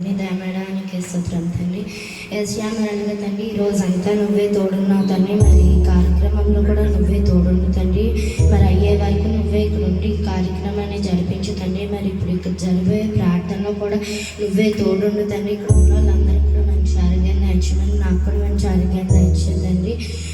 నీ దయమేడానికి స్తోత్రం తండ్రి యశ్యామరణగా తండ్రి ఈ రోజు అంతా నువ్వే తోడున్నావు తండ్రి మరి ఈ కార్యక్రమంలో కూడా నువ్వే తోడున్న తండ్రి మరి అయ్యే వరకు నువ్వే ఇక్కడ ఉండి ఈ కార్యక్రమాన్ని జరిపించు తండ్రి మరి ఇప్పుడు ఇక్కడ జరిపే ప్రార్థనలో కూడా నువ్వే తోడుండు తండ్రి ఇక్కడ ఉన్న దయచేయమని చారిగా దయచేదండి మంచి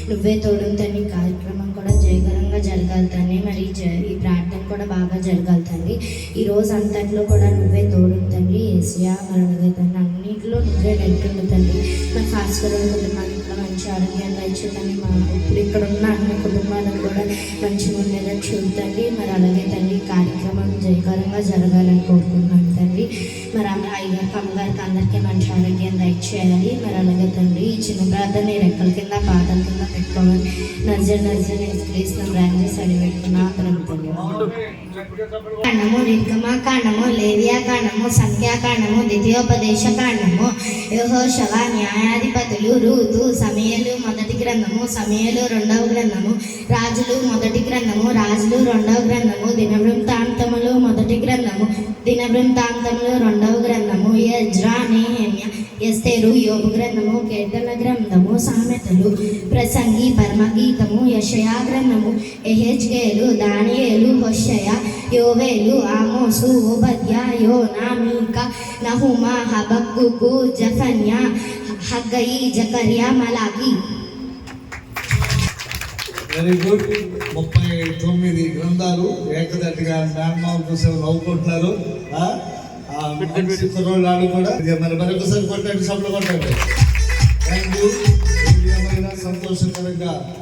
నువ్వే తోడు తండ్రి కార్యక్రమం కూడా జయకరంగా జరగాలి మరి ఈ జ- ఈ ప్రార్థన కూడా బాగా జరగాలి ఈ రోజు అంతట్లో కూడా నువ్వే తోడు తండ్రి ఏసియా మరణగా తండ్రి అన్నింటిలో నువ్వే వెంటుండు తండ్రి మరి భాస్కర్ కుటుంబానికి కూడా మంచి ఆరోగ్యాన్ని దయచే మా ఇప్పుడు ఇక్కడ ఉన్న అన్ని కుటుంబాలకు కూడా మంచిగా ఉండేలా చూడండి మరి అలాగే తండ్రి కార్యక్రమం జయకరంగా జరగాలని కోరుకుంటున్నాను. తండ్రి మరి ఆమె అయ్యగారికి అమ్మగారికి అందరికీ మంచి ఆరోగ్యం దయచేయాలి మరి అలాగే తండ్రి ఈ చిన్న ప్రార్థన రెక్కల కింద పాదం కింద పెట్టుకోవాలి. నజర్ నజర్ వేసిన బ్రాండ్ చేసి అడిగి కాండము నిర్గమ కాండము లేవియా కాండము సంఖ్యాకాండము ద్వితీయోపదేశ కాండము యహోశవ న్యాయాధిపతులు రూతు సమయలు మొదటి గ్రంథము సమయలు రెండవ గ్రంథము రాజులు మొదటి గ్రంథము రాజులు రెండవ గ్రంథము దినవృత్తాంతములు మొదటి గ్రంథము దినవృత్తాంతములు రెండవ గ్రంథము యజ్రా నేహమ్య ఎస్తేరు యోగు గ్రంథము కీర్తన గ్రంథము సామెతలు ప్రసంగి పరమగీతము యషయా గ్రంథము ఎహెచ్కేలు దానియేలు హొషయ యోవేలు ఆమోసు ఓబద్య యోనా మీకా నహుమ హబక్కుకు జఫన్యా హగ్గయి జకర్య మలాకి వెరీ గుడ్. ముప్పై తొమ్మిది గ్రంథాలు ఏకదట్టుగా మ్యాన్మార్ కోసం నవ్వుకుంటున్నారు. ఆ? కుర్రోళ్ళు కూడా. ఇక మరి మరొకసారి కొట్టండి సభలో కొట్టండి. థ్యాంక్ యూ సంతోషకరంగా